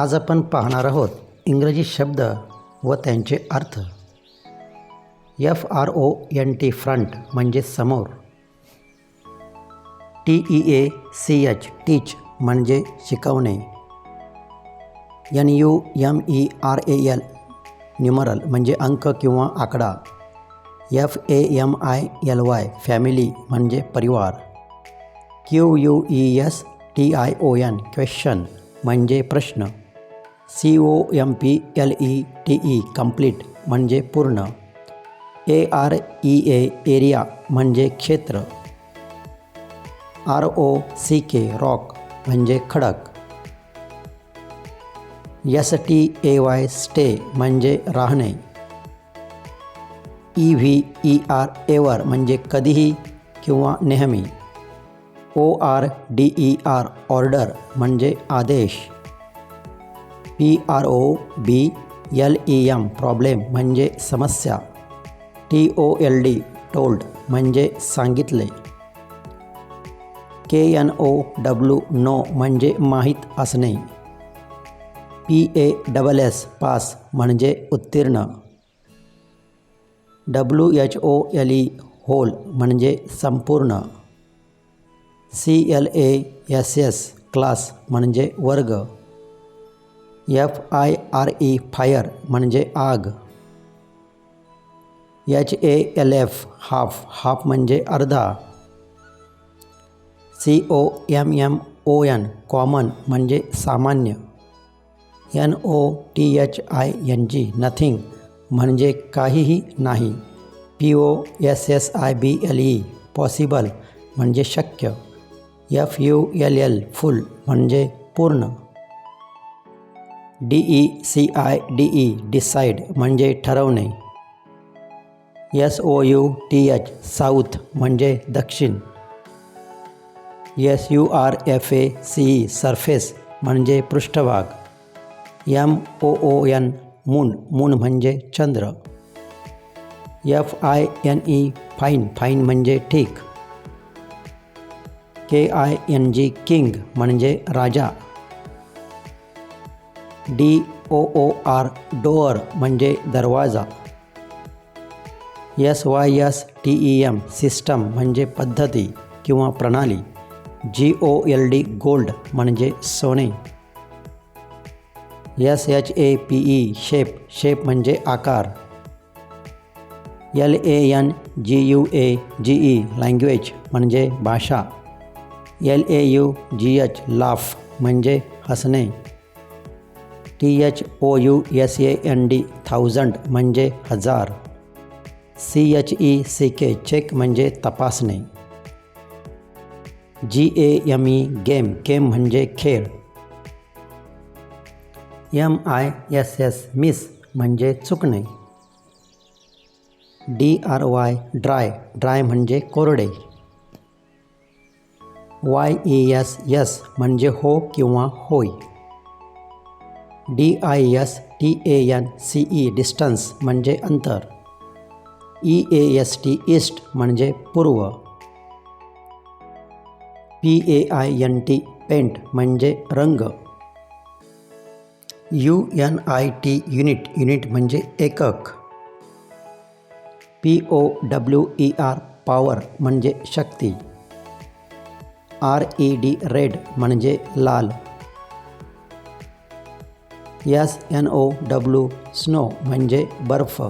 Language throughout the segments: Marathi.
आज आपण पाहणार आहोत इंग्रजी शब्द व त्यांचे अर्थ. F R O N T front म्हणजे समोर. T E A C H teach म्हणजे शिकवणे. N U M E R A L numeral म्हणजे अंक किंवा आकडा. F A M I L Y family म्हणजे परिवार. Q U E S T I O N question म्हणजे प्रश्न. C O M P L E T E complete म्हणजे पूर्ण. A R E A area म्हणजे क्षेत्र. R O C K rock म्हणजे खडक. S T A Y stay म्हणजे राहणे. E V E R ever म्हणजे कधीही किंवा नेहमी. O R D E R order म्हणजे आदेश. P R O B L E M problem म्हणजे समस्या. T O L D told म्हणजे सांगितले. K N O W know म्हणजे माहीत असणे. P A double S pass म्हणजे उत्तीर्ण. W H O L E whole म्हणजे संपूर्ण. C L A S S class म्हणजे वर्ग. F I R E fire म्हणजे आग. H A L F half half म्हणजे अर्धा. C O M M O N common म्हणजे सामान्य. N O T H I N G nothing म्हणजे काहीही नाही. P O S S I B L E possible म्हणजे शक्य. F U L L full म्हणजे पूर्ण. D E C I D E decide म्हणजे ठरवणे. S O U T H south म्हणजे दक्षिण. S U R F A C E surface म्हणजे पृष्ठभाग. M O O N moon moon म्हणजे चंद्र. F I N E fine fine म्हणजे ठीक. K I N G king म्हणजे राजा. D O O R door म्हणजे दरवाजा. S Y S T E M system म्हणजे पद्धती किंवा प्रणाली. G O L D gold म्हणजे सोने. S H A P E shape shape म्हणजे आकार. L A N G U A G E language म्हणजे भाषा. L A U G H laugh म्हणजे हसणे. T H O U S A N D thousand म्हणजे हज़ार. C H E C K check म्हणजे तपासणे. G A M E game game म्हणजे खेळ. M I S S miss म्हणजे चुकणे. D R Y dry dry म्हणजे कोरडे. वाय ई एस एस म्हणजे हो किंवा होय. D I S T A N C E distance म्हणजे अंतर. E A S T east म्हणजे पूर्व. P A I N T paint म्हणजे रंग. U N I T unit unit म्हणजे एकक. P O W E R power म्हणजे शक्ती. आर ई डी रेड म्हणजे लाल. S N O W snow म्हणजे बर्फ.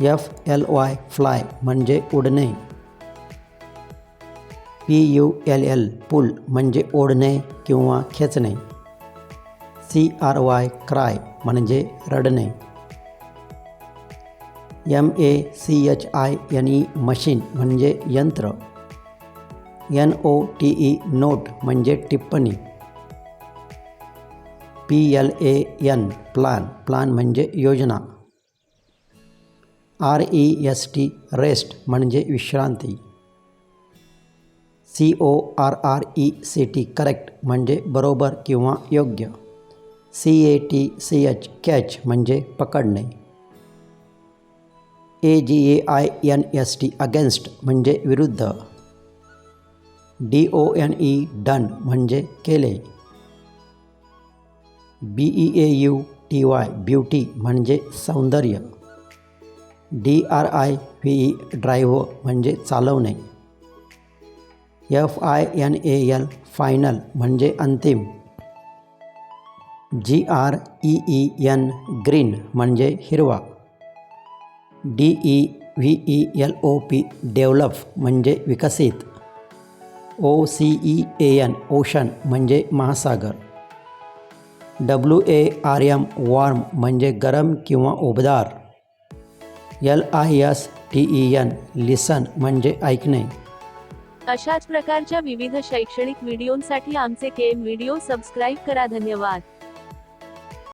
एफ एल वाय फ्लाय म्हणजे उडणे P U L L pull म्हणजे ओढणे किंवा खेचणे. सी आर वाय क्राय म्हणजे रडणे. M A C H I N E machine म्हणजे यंत्र. N O T E note म्हणजे टिप्पणी. P L A N plan. Plan म्हणजे योजना. R E S T rest म्हणजे विश्रांती. C O R R E C T correct म्हणजे बरोबर किंवा योग्य. C A T C H catch म्हणजे पकडणे. A G A I N S T against म्हणजे विरुद्ध. D O N E done म्हणजे केले. B E A U T Y beauty म्हणजे सौंदर्य. D R I V E drive म्हणजे चालवणे. F I N A L final म्हणजे अंतिम. G R E E N green म्हणजे हिरवा. D E V E L O P develop म्हणजे विकसित. O C E A N ocean म्हणजे महासागर. W A R M warm म्हणजे गरम किंवा उबदार. L I S T E N listen म्हणजे ऐकणे. अशाच प्रकारच्या विविध शैक्षणिक व्हिडिओंसाठी आमचे केम व्हिडिओ सबस्क्राईब करा. धन्यवाद.